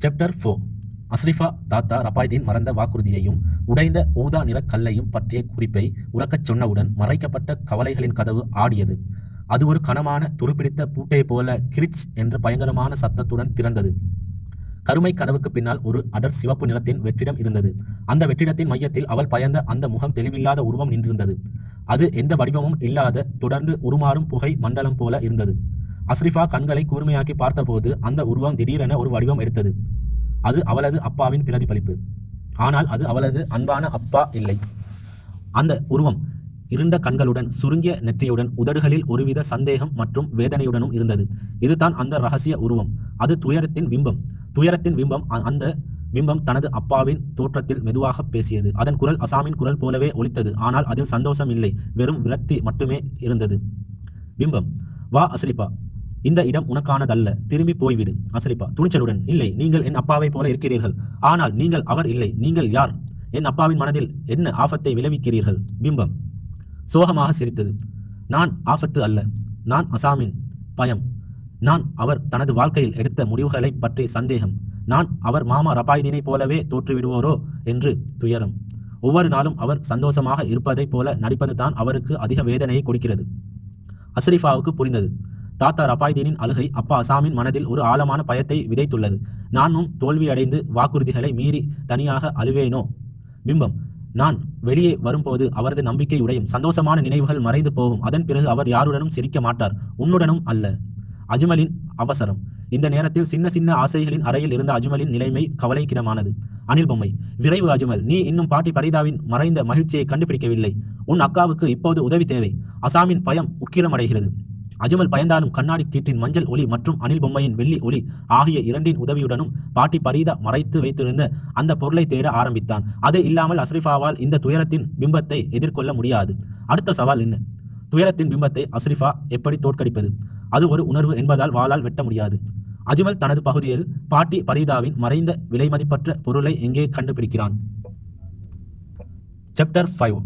Sceptre four அஸ்ரிஃபா தாத்தா ரபாய்தீன் மறந்த வாக்குறுதியையும் உடைந்த ஊதா நிற கல்லையும் பற்றிய குறிப்பை உறக்கச் சொன்னவுடன் மறைக்கப்பட்ட கவலைகளின் கதவு ஆடியது. அது ஒரு கனமான துருப்பிடித்த பூட்டை போல கிரிச் என்ற பயங்கரமான சத்தத்துடன் திறந்தது. கருமை கதவுக்கு பின்னால் ஒரு அடர் சிவப்பு நிறத்தின் வெற்றிடம் இருந்தது. அந்த வெற்றிடத்தின் மையத்தில் அவள் பயந்த அந்த முகம் தெளிவில்லாத உருவம் நின்றிருந்தது. அது எந்த வடிவமும் இல்லாத தொடர்ந்து உருமாறும் புகை மண்டலம் போல இருந்தது. அஸ்ரிஃபா கண்களை கூர்மையாக்கி பார்த்தபோது அந்த உருவம் திடீரென ஒரு வடிவம் எடுத்தது. அது அவளது அப்பாவின் பிரதிபலிப்பு. ஆனால் அது அவளது அன்பான அப்பா இல்லை. அந்த உருவம் இருண்ட கண்களுடன் சுருங்கிய நெற்றியுடன் உதடுகளில் ஒருவித சந்தேகம் மற்றும் வேதனையுடனும் இருந்தது. இதுதான் அந்த ரகசிய உருவம். அது துயரத்தின் பிம்பம். துயரத்தின் பிம்பம் அந்த பிம்பம் தனது அப்பாவின் தோற்றத்தில் மெதுவாக பேசியது. அதன் குரல் அசாமின் குரல் போலவே ஒலித்தது. ஆனால் அதில் சந்தோஷம் இல்லை. வெறும் விரக்தி மட்டுமே இருந்தது. பிம்பம். வா அஸ்ரிபா இந்த இடம் உனக்கானதல்ல. திரும்பி போய்விடு. அசலிப்பா துணிச்சலுடன் இல்லை நீங்கள் என் அப்பாவை போல இருக்கிறீர்கள். ஆனால் நீங்கள் அவர் இல்லை நீங்கள் யார்? என் அப்பாவின் மனதில் என்ன ஆபத்தை விளைவிக்கிறீர்கள்? பிம்பம். சோகமாக சிரித்தது. நான் ஆபத்து அல்ல. நான் அசாமின் பயம். நான் அவர் தனது வாழ்க்கையில் எடுத்த முடிவுகளை பற்றி சந்தேகம். நான் அவர் மாமா ரபாயினை போலவே தோற்றுவிடுவோரோ என்று துயரம். ஒவ்வொரு நாளும் அவர் சந்தோஷமாக இருப்பதைப் போல நடிப்பது தான் அவருக்கு அதிக வேதனையை கொடுக்கிறது. அஸ்ரிஃபாவுக்கு புரிந்தது. தாத்தா ரபாய்தீனின் அழுகை அப்பா அசாமின் மனதில் ஒரு ஆழமான பயத்தை விதைத்துள்ளது. நானும் தோல்வியடைந்து வாக்குறுதிகளை மீறி தனியாக அழுவேனோ? பிம்பம். நான் வெளியே வரும்போது அவரது நம்பிக்கை உடையும் சந்தோஷமான நினைவுகள் மறைந்து போகும். அதன் பிறகு அவர் யாருடனும் சிரிக்க மாட்டார். உன்னுடனும் அல்ல. அஜ்மலின் அவசரம். இந்த நேரத்தில் சின்ன சின்ன ஆசைகளின் அறையில் இருந்த அஜ்மலின் நிலைமை கவலைக்கிடமானது. அனில் பொம்மை. விரைவு அஜ்மல். நீ இன்னும் பாட்டி பரிதாவின் மறைந்த மகிழ்ச்சியை கண்டுபிடிக்கவில்லை. உன் அக்காவுக்கு இப்போது உதவி தேவை. அசாமின் பயம் உக்கிரமடைகிறது. அஜ்மல் பயந்தாலும் கண்ணாடி கீற்றின் மஞ்சள் ஒளி மற்றும் அனில் பொம்மையின் வெள்ளி ஒளி ஆகிய இரண்டின் உதவியுடனும் பாட்டி பரீதா மறைத்து வைத்திருந்த அந்த பொருளை தேட ஆரம்பித்தான். அது இல்லாமல் அஸ்ரிஃபாவால் இந்த துயரத்தின் பிம்பத்தை எதிர்கொள்ள முடியாது. அடுத்த சவால் என்ன? துயரத்தின் பிம்பத்தை அஸ்ரிஃபா எப்படி தோற்கடிப்பது? அது ஒரு உணர்வு என்பதால் வாளால் வெட்ட முடியாது. அஜ்மல் தனது பகுதியில் பாட்டி பரீதாவின் மறைந்த விலைமதிப்பற்ற பொருளை எங்கே கண்டுபிடிக்கிறான்? சாப்டர் ஃபைவ்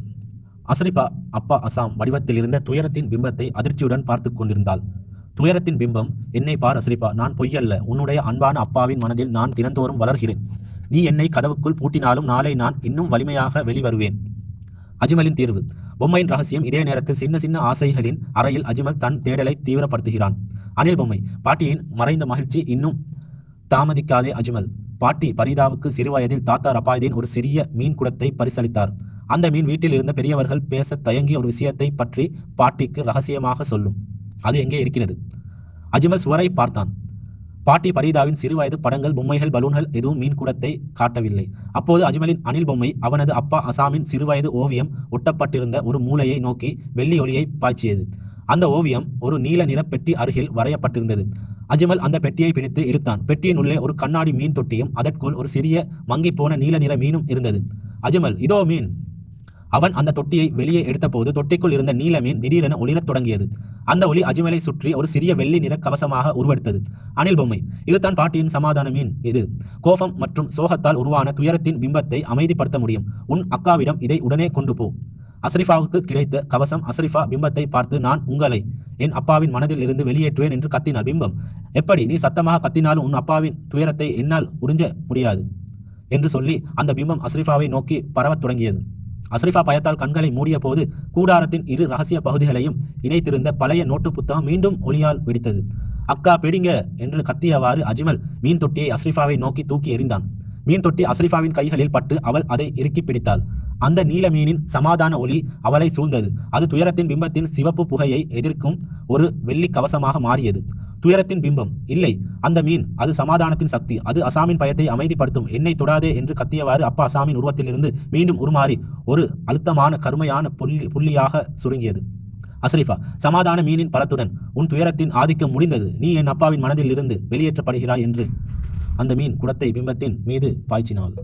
அசரிபா அப்பா அசாம் வடிவத்தில் இருந்த துயரத்தின் பிம்பத்தை அதிர்ச்சியுடன் பார்த்து கொண்டிருந்தாள். துயரத்தின் பிம்பம் என்னை பார் அசரிபா நான் பொய்யல்ல. உன்னுடைய அன்பான அப்பாவின் மனதில் நான் தினந்தோறும் வளர்கிறேன். நீ என்னை கதவுக்குள் பூட்டினாலும் நாளை நான் இன்னும் வலிமையாக வெளிவருவேன். அஜ்மலின் தீர்வு. பொம்மையின் ரகசியம் இதே நேரத்தில் சின்ன சின்ன ஆசைகளின் அறையில் அஜ்மல் தன் தேடலை தீவிரப்படுத்துகிறான். அனில் பொம்மை பாட்டியின் மறைந்த மகிழ்ச்சி இன்னும் தாமதிக்காதே அஜ்மல். பாட்டி பரிதாவுக்கு சிறுவயதில் தாத்தா ரபாய்தீன் ஒரு சிறிய மீன் குடத்தை பரிசளித்தார். அந்த மீன் வீட்டில் இருந்த பெரியவர்கள் பேச தயங்கிய ஒரு விஷயத்தை பற்றி பாட்டிக்கு ரகசியமாக சொல்லும். அது எங்கே இருக்கிறது? அஜ்மல் சுவரை பார்த்தான். பாட்டி பரீதாவின் சிறுவயது படங்கள் பொம்மைகள் பலூன்கள் எதுவும் மீன் கூடத்தை காட்டவில்லை. அப்போது அஜ்மலின் அனில் பொம்மை அவனது அப்பா அசாமின் சிறுவயது ஓவியம் ஒட்டப்பட்டிருந்த ஒரு மூலையை நோக்கி வெள்ளி ஒளியை பாய்ச்சியது. அந்த ஓவியம் ஒரு நீல நிற பெட்டி அருகில் வரையப்பட்டிருந்தது. அஜ்மல் அந்த பெட்டியை பிடித்து இழுத்தான். பெட்டியின் உள்ளே ஒரு கண்ணாடி மீன் தொட்டியும் அதற்குள் ஒரு சிறிய மங்கிப்போன நீல நிற மீனும் இருந்தது. அஜ்மல் இதோ மீன்! அவன் அந்த தொட்டியை வெளியே எடுத்தபோது தொட்டிக்குள் இருந்த நீல மீன் திடீரென ஒளிரத் தொடங்கியது. அந்த ஒளி அஜிமலை சுற்றி ஒரு சிறிய வெள்ளி நிற கவசமாக உருவெடுத்தது. அனில் பொம்மை. இதுதான் பாட்டியின் சமாதான மீன். இது கோபம் மற்றும் சோகத்தால் உருவான துயரத்தின் பிம்பத்தை அமைதிப்படுத்த முடியும். உன் அக்காவிடம் இதை உடனே கொண்டு போ. அஸ்ரிஃபாவுக்கு கிடைத்த கவசம் அஸ்ரிஃபா பிம்பத்தை பார்த்து நான் உங்களை என் அப்பாவின் மனதில் இருந்து வெளியேற்றுவேன் என்று கத்தினார் பிம்பம். எப்படி? நீ சத்தமாக கத்தினாலும் உன் அப்பாவின் துயரத்தை என்னால் உறிஞ்ச முடியாது என்று சொல்லி அந்த பிம்பம் அஸ்ரிஃபாவை நோக்கி பரவத் தொடங்கியது. அஸ்ரிஃபா பயத்தால் கண்களை மூடிய போது கூடாரத்தின் இரு ரகசிய பகுதிகளையும் இணைத்திருந்த பழைய நோட்டு புத்தகம் மீண்டும் ஒளியால் வெடித்தது. அக்கா பிடிங்க என்று கத்தியவாறு அஜ்மல் மீன் தொட்டியை அஸ்ரிஃபாவை நோக்கி தூக்கி எறிந்தான். மீன் தொட்டி அஸ்ரிஃபாவின் கைகளில் பட்டு அவள் அதை இறுக்கி பிடித்தாள். அந்த நீல மீனின் சமாதான ஒளி அவளை சூழ்ந்தது. அது துயரத்தின் பிம்பத்தின் சிவப்பு புகையை எதிர்க்கும் ஒரு வெள்ளி கவசமாக மாறியது. துயரத்தின் பிம்பம். இல்லை அந்த மீன் அது சமாதானத்தின் சக்தி. அது அசாமின் பயத்தை அமைதிப்படுத்தும். என்னை தொடாதே என்று கத்தியவாறு அப்பா அசாமின் உருவத்திலிருந்து மீண்டும் உருமாறி ஒரு அழுத்தமான கருமையான புள்ளி புள்ளியாக சுருங்கியது. அஸ்ரிஃபா சமாதான மீனின் பலத்துடன் உன் துயரத்தின் ஆதிக்கம் முடிந்தது. நீ என் அப்பாவின் மனதில் இருந்து வெளியேற்றப்படுகிறாய் என்று அந்த மீன் குடத்தை பிம்பத்தின் மீது பாய்ச்சினாள்.